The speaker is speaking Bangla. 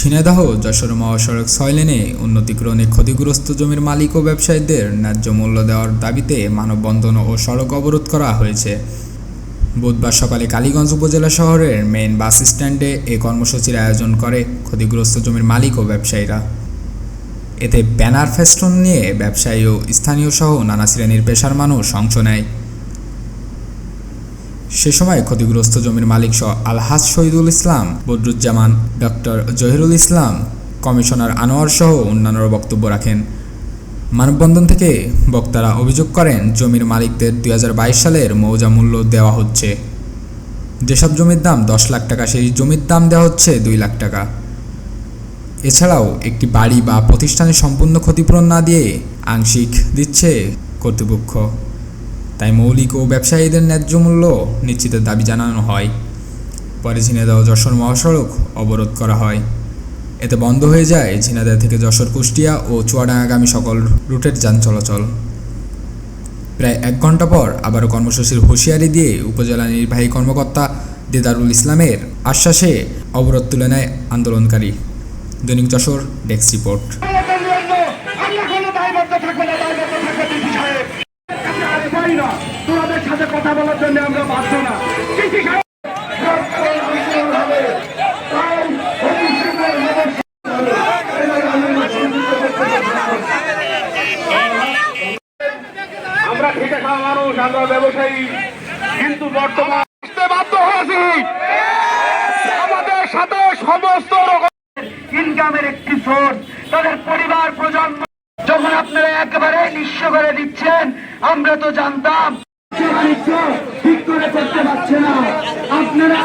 ঝিনাইদহ, যশোর মহাসড়ক ছয় লেনে উন্নতিকরণে ক্ষতিগ্রস্ত জমির মালিক ও ব্যবসায়ীদের ন্যায্য মূল্য দেওয়ার দাবিতে মানববন্ধন ও সড়ক অবরোধ করা হয়েছে। বুধবার সকালে কালীগঞ্জ উপজেলা শহরের মেইন বাস স্ট্যান্ডে এ কর্মসূচির আয়োজন করে ক্ষতিগ্রস্ত জমির মালিক ও ব্যবসায়ীরা। এতে ব্যানার ফেস্টুন নিয়ে ব্যবসায়ী ও স্থানীয় সহ নানা শ্রেণির পেশার মানুষ অংশ নেয়। সে সময় ক্ষতিগ্রস্ত জমির মালিক সহ আলহাজ শহীদুল ইসলাম, বদরুজ্জামান, ডক্টর জহিরুল ইসলাম, কমিশনার আনোয়ার সহ অন্যান্যরা বক্তব্য রাখেন। মানববন্ধন থেকে বক্তারা অভিযোগ করেন, জমির মালিকদের দুই হাজার বাইশ সালের মৌজা মূল্য দেওয়া হচ্ছে। যেসব জমির দাম দশ লাখ টাকা, সেই জমির দাম দেওয়া হচ্ছে দুই লাখ টাকা। এছাড়াও একটি বাড়ি বা প্রতিষ্ঠানের সম্পূর্ণ ক্ষতিপূরণ না দিয়ে আংশিক দিচ্ছে কর্তৃপক্ষ। তাই মৌলিক ও ব্যবসায়ীদের ন্যায্য মূল্য নিশ্চিতের দাবি জানানো হয়। পরে ঝিনাইদহ যশোর মহাসড়ক অবরোধ করা হয়। এতে বন্ধ হয়ে যায় ঝিনাইদহ থেকে যশোর, কুষ্টিয়া ও চুয়াডাঙ্গাগামী সকল রুটের যান চলাচল। প্রায় এক ঘণ্টা পর আবারও কর্মসূচির হুঁশিয়ারি দিয়ে উপজেলা নির্বাহী কর্মকর্তা দেদারুল ইসলামের আশ্বাসে অবরোধ তুলে নেয় আন্দোলনকারী। দৈনিক যশোর ডেস্ক রিপোর্ট। থাকব না। তোমাদের সাথে কথা বলার জন্য আমরা বাধ্য না। আমাদের সাথে সমস্ত রকম ইনকামের একটি সোর্স তাদের পরিবার, প্রজন্ম যখন আপনারা একেবারে নিঃস্ব করে দিচ্ছেন, আমরা তো জানতাম। ঠিক করে করতে পারছে না। আপনারা